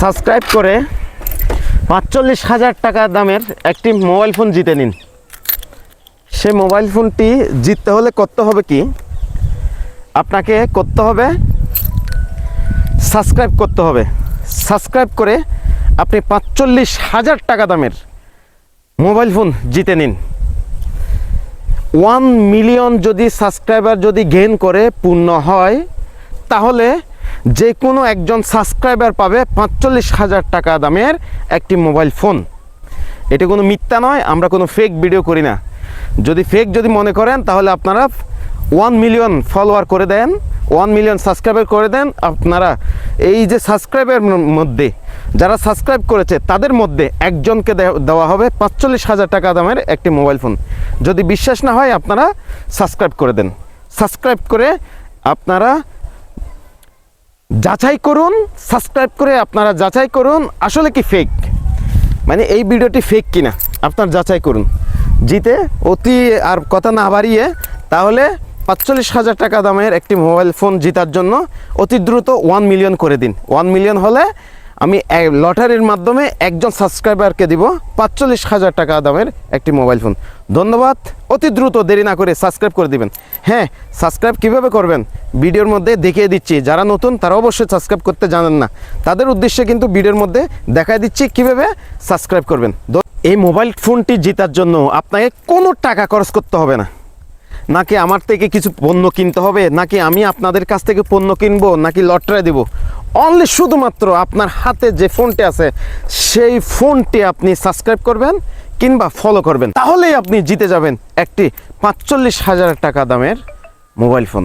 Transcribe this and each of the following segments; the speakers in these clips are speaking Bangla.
সাবস্ক্রাইব করে পাঁচচল্লিশ হাজার টাকা দামের একটি মোবাইল ফোন জিতে নিন। সে মোবাইল ফোনটি জিততে হলে করতে হবে কি? আপনাকে করতে হবে সাবস্ক্রাইব করতে হবে। সাবস্ক্রাইব করে আপনি পাঁচচল্লিশ হাজার টাকা দামের মোবাইল ফোন জিতে নিন। ওয়ান মিলিয়ন যদি সাবস্ক্রাইবার যদি গেইন করে পূর্ণ হয়, তাহলে যে কোনো একজন সাবস্ক্রাইবার পাবে পাঁচচল্লিশ হাজার টাকা দামের একটি মোবাইল ফোন এটা কোনো মিথ্যা নয়, আমরা কোনো ফেক ভিডিও করি না। যদি ফেক যদি মনে করেন, তাহলে আপনারা ওয়ান মিলিয়ন ফলোয়ার করে দেন ওয়ান মিলিয়ন সাবস্ক্রাইবার করে দেন। আপনারা এই যে সাবস্ক্রাইবের মধ্যে, যারা সাবস্ক্রাইব করেছে, তাদের মধ্যে একজনকে দেওয়া হবে পাঁচচল্লিশ হাজার টাকা দামের একটি মোবাইল ফোন যদি বিশ্বাস না হয়, আপনারা সাবস্ক্রাইব করে দেন। সাবস্ক্রাইব করে আপনারা যাচাই করুন সাবস্ক্রাইব করে আপনারা যাচাই করুন, আসলে কি ফেক মানে এই ভিডিওটি ফেক কিনা? আপনার যাচাই করুন। জিতে অতি আর কথা না বাড়িয়ে তাহলে পাঁচচল্লিশ হাজার টাকা দামের একটি মোবাইল ফোন জিতার জন্য অতি দ্রুত ওয়ান মিলিয়ন করে দিন। ওয়ান মিলিয়ন হলে আমি লটারির মাধ্যমে একজন সাবস্ক্রাইবারকে দিব পাঁচচল্লিশ হাজার টাকা দামের একটি মোবাইল ফোন ধন্যবাদ। অতি দ্রুত দেরি না করে সাবস্ক্রাইব করে দিবেন। হ্যাঁ সাবস্ক্রাইব কীভাবে করবেন? ভিডিওর মধ্যে দেখিয়ে দিচ্ছি। যারা নতুন, তারা অবশ্যই সাবস্ক্রাইব করতে জানেন না। তাদের উদ্দেশ্যে কিন্তু ভিডিওর মধ্যে দেখায় দিচ্ছি কীভাবে সাবস্ক্রাইব করবেন। এই মোবাইল ফোনটি জেতার জন্য আপনাকে কোনো টাকা খরচ করতে হবে না। নাকি আমার থেকে কিছু পণ্য কিনতে হবে? নাকি আমি আপনাদের কাছ থেকে পণ্য কিনবো? নাকি লটারি দিব? অনলি শুধুমাত্র আপনার হাতে যে ফোনটি আছে, সেই ফোনটি আপনি সাবস্ক্রাইব করবেন কিংবা ফলো করবেন। তাহলেই আপনি জিতে যাবেন একটি পাঁচচল্লিশ হাজার টাকা দামের মোবাইল ফোন।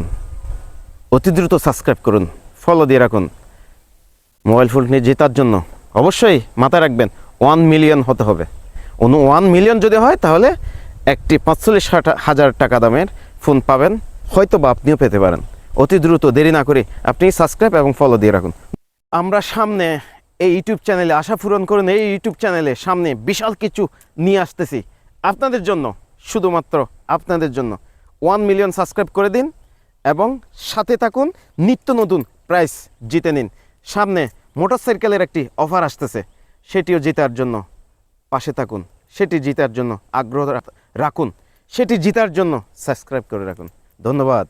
অতি দ্রুত সাবস্ক্রাইব করুন ফলো দিয়ে রাখুন। মোবাইল ফোনটি জেতার জন্য অবশ্যই মাথায় রাখবেন ওয়ান মিলিয়ন হতে হবে। অনু ওয়ান মিলিয়ন যদি হয়, তাহলে একটি পাঁচচল্লিশ হাজার টাকা দামের ফোন পাবেন হয়তো বা আপনিও পেতে পারেন। অতি দ্রুত, দেরি না করে আপনি সাবস্ক্রাইব এবং ফলো দিয়ে রাখুন। আমরা সামনে এই ইউটিউব চ্যানেলে আশা পূরণ করুন, এই ইউটিউব চ্যানেলে সামনে বিশাল কিছু নিয়ে আসতেছি। আপনাদের জন্য শুধুমাত্র আপনাদের জন্য। ওয়ান মিলিয়ন সাবস্ক্রাইব করে দিন এবং সাথে থাকুন, নিত্য নতুন প্রাইস জিতে নিন। সামনে মোটরসাইকেলের একটি অফার আসতেছে, সেটিও জেতার জন্য পাশে থাকুন, সেটি জিতার জন্য আগ্রহ রাখুন, সেটি জিতার জন্য সাবস্ক্রাইব করে রাখুন। ধন্যবাদ।